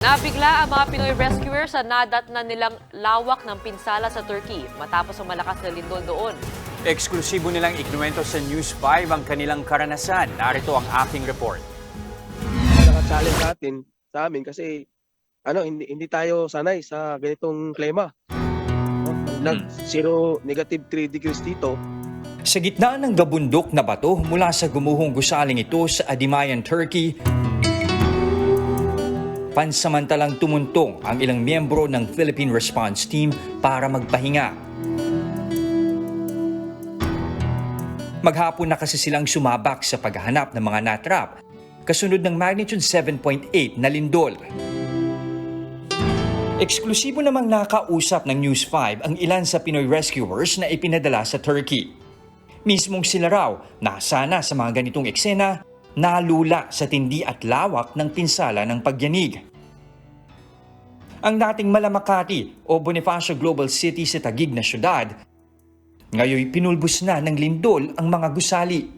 Nabigla ang mga Pinoy rescuers sa nadat na nilang lawak ng pinsala sa Turkey matapos ang malakas na lindol doon. Eksklusibo nilang ikinuwento sa News 5 ang kanilang karanasan. Narito ang aking report. naka-challenge natin sa amin kasi ano hindi hindi tayo sanay sa ganitong klima. Nag zero negative 3 degrees dito. Sa gitna ng gabundok na bato mula sa gumuhong gusaling ito sa Adimayan, Turkey, pansamantalang tumuntong ang ilang miyembro ng Philippine Response Team para magpahinga. Maghapon na kasi silang sumabak sa paghahanap ng mga natrap kasunod ng magnitude 7.8 na lindol. Eksklusibo namang nakausap ng News 5 ang ilan sa Pinoy rescuers na ipinadala sa Turkey. Mismong sila raw nasana sa mga ganitong eksena, nalula sa tindi at lawak ng pinsala ng pagyanig. Ang dating Malamakati o Bonifacio Global City sa Tagig na syudad, ngayon pinulbos na ng lindol ang mga gusali.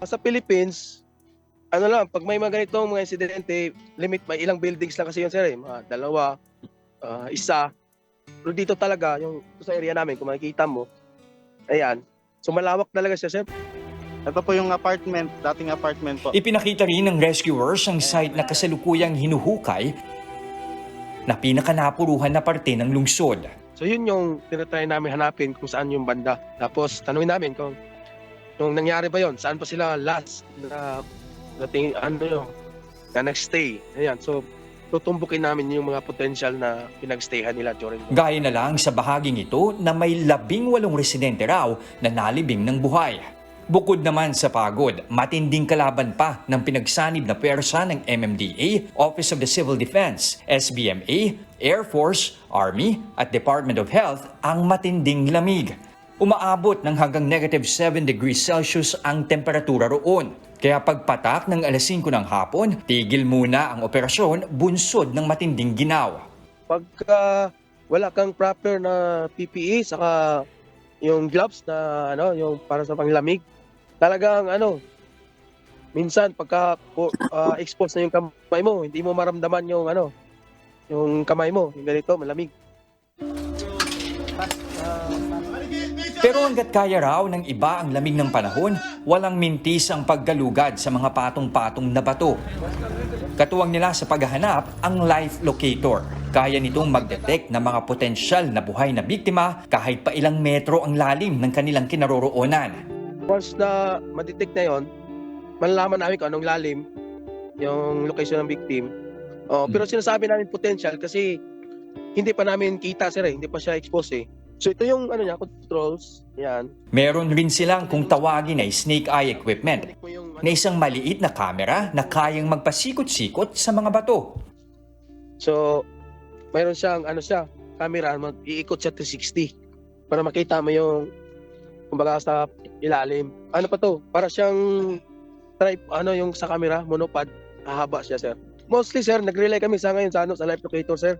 Sa Philippines, ano lang, pag may mga ganitong mga insidente, limit may ilang buildings lang kasi yun sir, eh. mga dalawa, ah, isa. Pero dito talaga, yung sa area namin, kung makikita mo, ayan, so malawak talaga siya sir. Ito po yung apartment, dating apartment po. Ipinakita rin ng rescuers ang site na kasalukuyang hinuhukay na pinakanapuruhan na parte ng lungsod. So yun yung tinatry namin hanapin kung saan yung banda. Tapos tanungin namin kung nung nangyari ba yon saan pa sila last na nating ano yun, na nag-stay. Ayan, so tutumbukin namin yung mga potential na pinag-stayhan nila during Gaya na lang sa bahaging ito na may labing walong residente raw na nalibing ng buhay. Bukod naman sa pagod, matinding kalaban pa ng pinagsanib na pwersa ng MMDA, Office of the Civil Defense, SBMA, Air Force, Army at Department of Health ang matinding lamig. Umaabot ng hanggang negative 7 degrees Celsius ang temperatura roon. Kaya pagpatak ng alas 5 ng hapon, tigil muna ang operasyon bunsod ng matinding ginaw. pagka wala kang proper na PPE saka yung gloves na ano yung para sa panglamig talagang ano minsan pagka ah, exposed na yung kamay mo hindi mo maramdaman yung ano yung kamay mo yung ganito malamig Pero hanggat kaya raw ng iba ang lamig ng panahon, walang mintis ang paggalugad sa mga patong-patong na bato. Katuwang nila sa paghahanap ang life locator. Kaya nitong mag-detect ng mga potensyal na buhay na biktima kahit pa ilang metro ang lalim ng kanilang kinaroroonan. Once na ma-detect na yon malalaman namin kung anong lalim yung location ng victim. Oh, pero sinasabi namin potential kasi hindi pa namin kita sir eh. hindi pa siya exposed eh. So ito yung ano niya controls. Yan. Meron rin silang kung tawagin ay snake eye equipment na isang maliit na kamera na kayang magpasikot-sikot sa mga bato. So, mayroon siyang ano siya, camera, mag-iikot siya 360 para makita mo yung kumbaga sa ilalim. Ano pa to? Para siyang trip, ano yung sa camera, monopod, hahaba siya, sir. Mostly, sir, nag-rely kami sa ngayon sa, ano, sa live locator, sir.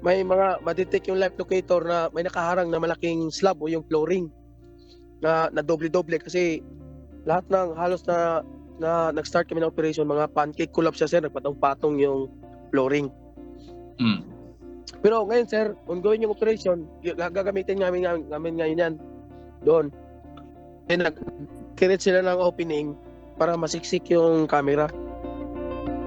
May mga, madetect yung live locator na may nakaharang na malaking slab o yung flooring na, na doble-doble kasi lahat ng halos na na nag-start kami ng operation, mga pancake collapse siya, sir. Nagpatong-patong yung flooring. Pero ngayon sir, ongoing yung operation, gagamitin namin, namin, namin ngayon yan doon. Then nag-create sila ng opening para masiksik yung camera.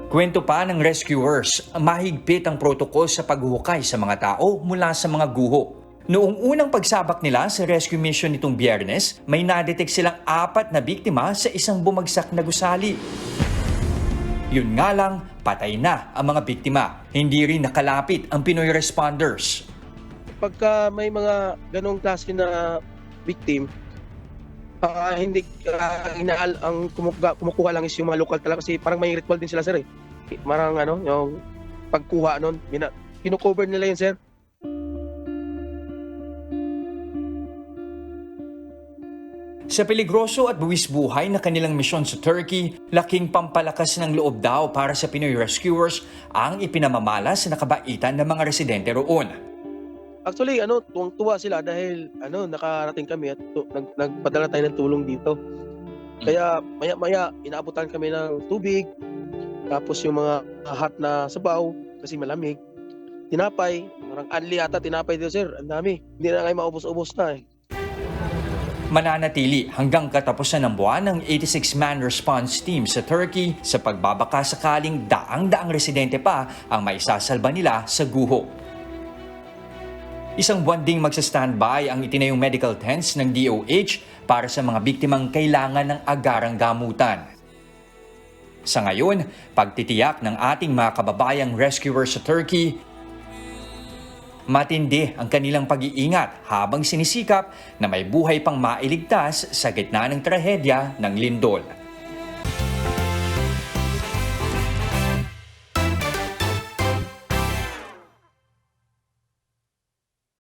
Kwento pa ng rescuers, mahigpit ang protokol sa paghuhukay sa mga tao mula sa mga guho. Noong unang pagsabak nila sa rescue mission nitong biyernes, may nadetect silang apat na biktima sa isang bumagsak na gusali. Yun nga lang, patay na ang mga biktima. Hindi rin nakalapit ang Pinoy responders. Pagka may mga ganong klase na victim, ah, hindi uh, inaal ang kumukuha, kumukuha lang is yung mga local talaga kasi parang may ritual din sila sir eh. Marang ano, yung pagkuha nun, bina, kinukover nila yun sir. Sa peligroso at buwis buhay na kanilang misyon sa Turkey, laking pampalakas ng loob daw para sa Pinoy rescuers ang ipinamamala sa nakabaitan ng mga residente roon. Actually, ano, tuwang-tuwa sila dahil ano, nakarating kami at tu- nag, nagpadala tayo ng tulong dito. Kaya maya-maya inaabutan kami ng tubig, Tapos yung mga hot na sabaw kasi malamig. Tinapay, parang anli ata tinapay dito sir. Ang dami. Hindi na kayo maubos-ubos na eh. Mananatili hanggang katapusan ng buwan ng 86-man response team sa Turkey sa pagbabaka sakaling daang-daang residente pa ang maisasalba nila sa guho. Isang buwan ding magsa-standby ang itinayong medical tents ng DOH para sa mga biktimang kailangan ng agarang gamutan. Sa ngayon, pagtitiyak ng ating mga kababayang rescuer sa Turkey Matindi ang kanilang pag-iingat habang sinisikap na may buhay pang mailigtas sa gitna ng trahedya ng lindol.